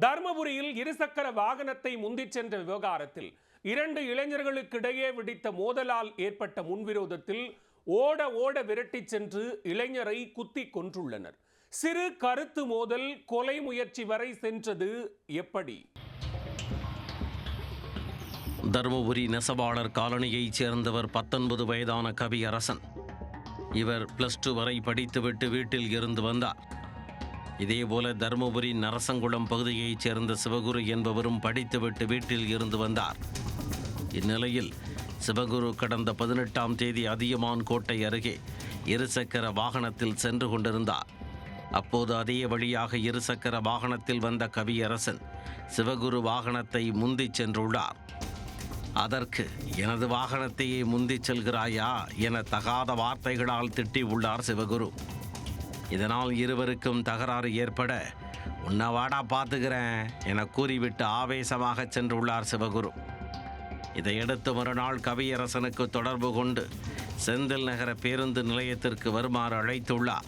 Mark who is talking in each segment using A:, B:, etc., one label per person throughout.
A: தர்மபுரியில் இருசக்கர வாகனத்தை முந்திச் சென்ற விவகாரத்தில் இரண்டு இளைஞர்களுக்கிடையே வெடித்த மோதலால் ஏற்பட்ட முன்விரோதத்தில் ஓட ஓட விரட்டிச் சென்று இளைஞரை குத்தி கொன்றுள்ளனர். சிறு கருத்து மோதல் கொலை முயற்சி வரை சென்றது எப்படி?
B: தருமபுரி நெசவாளர் காலனியைச் சேர்ந்தவர் பத்தொன்பது வயதான கவி அரசன் இவர் பிளஸ் டூ வரை படித்துவிட்டு வீட்டில் இருந்து வந்தார். இதேபோல தருமபுரி நரசங்குளம் பகுதியைச் சேர்ந்த சிவகுரு என்பவரும் படித்துவிட்டு வீட்டில் இருந்து வந்தார். இந்நிலையில் சிவகுரு கடந்த பதினெட்டாம் தேதி அதியமான் கோட்டை அருகே இருசக்கர வாகனத்தில் சென்று கொண்டிருந்தார். அப்போது அதே வழியாக இருசக்கர வாகனத்தில் வந்த கவியரசன் சிவகுரு வாகனத்தை முந்திச் சென்றுள்ளார். அதற்கு எனது வாகனத்தையே முந்திச் செல்கிறாயா? என தகாத வார்த்தைகளால் திட்டி உள்ளார் சிவகுரு. இதனால் இருவருக்கும் தகராறு ஏற்பட உன்னை வாடா பார்த்துக்கிறேன் என கூறிவிட்டு ஆவேசமாக சென்றுள்ளார் சிவகுரு. இதையடுத்து மறுநாள் கவியரசனுக்கு தொடர்பு கொண்டு செந்தில் நகர பேருந்து நிலையத்திற்கு வருமாறு அழைத்துள்ளார்.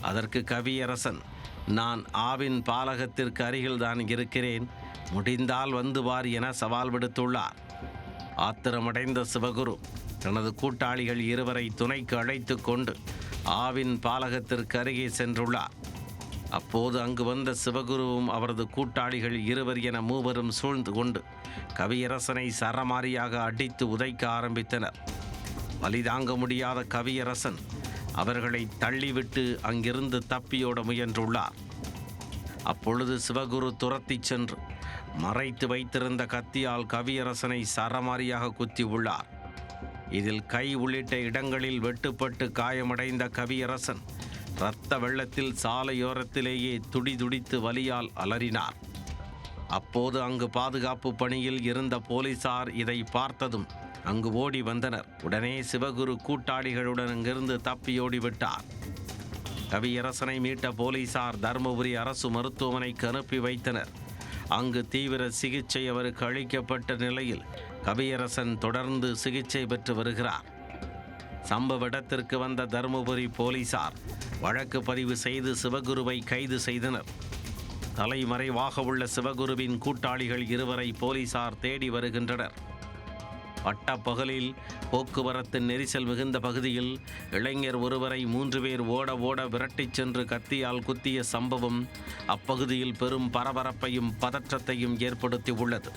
B: அதற்கு கவியரசன் நான் ஆவின் பாலகத்திற்கு அருகில்தான் இருக்கிறேன் முடிந்தால் வந்து வார் என சவால் விடுத்துள்ளார். ஆத்திரமடைந்த சிவகுரு தனது கூட்டாளிகள் இருவரை துணைக்கு அழைத்து கொண்டு ஆவின் பாலகத்திற்கு அருகே சென்றுள்ளார். அப்போது அங்கு வந்த சிவகுருவும் அவரது கூட்டாளிகள் இருவர் என மூவரும் சூழ்ந்து கொண்டு கவியரசனை சரமாரியாக அடித்து உதைக்க ஆரம்பித்தனர். வலி தாங்க முடியாத கவியரசன் அவர்களை தள்ளிவிட்டு அங்கிருந்து தப்பியோட முயன்றுள்ளார். அப்பொழுது சிவகுரு துரத்திச் சென்று மறைத்து வைத்திருந்த கத்தியால் கவியரசனை சரமாரியாக குத்தி உள்ளார் இதில் கை உள்ளிட்ட இடங்களில் வெட்டுப்பட்டு காயமடைந்த கவியரசன் இரத்த வெள்ளத்தில் சாலையோரத்திலேயே துடிதுடித்து வலியால் அலறினார். அப்போது அங்கு பாதுகாப்பு பணியில் இருந்த போலீசார் இதை பார்த்ததும் அங்கு ஓடி வந்தனர். உடனே சிவகுரு கூட்டாளிகளுடன் அங்கிருந்து தப்பியோடி விட்டார். கவியரசனை மீட்ட போலீசார் தருமபுரி அரசு மருத்துவமனைக்கு அனுப்பி வைத்தனர். அங்கு தீவிர சிகிச்சை அவருக்கு அளிக்கப்பட்ட நிலையில் கவியரசன் தொடர்ந்து சிகிச்சை பெற்று வருகிறார். சம்பவ இடத்திற்கு வந்த தருமபுரி போலீசார் வழக்கு பதிவு செய்து சிவகுருவை கைது செய்தனர். தலைமறைவாக உள்ள சிவகுருவின் கூட்டாளிகள் இருவரை போலீசார் தேடி வருகின்றனர். பட்டப்பகலில் போக்குவரத்து நெரிசல் மிகுந்த பகுதியில் இளைஞர் ஒருவரை மூன்று பேர் ஓட ஓட விரட்டிச் சென்று கத்தியால் குத்திய சம்பவம் அப்பகுதியில் பெரும் பரபரப்பையும் பதற்றத்தையும் ஏற்படுத்தி உள்ளது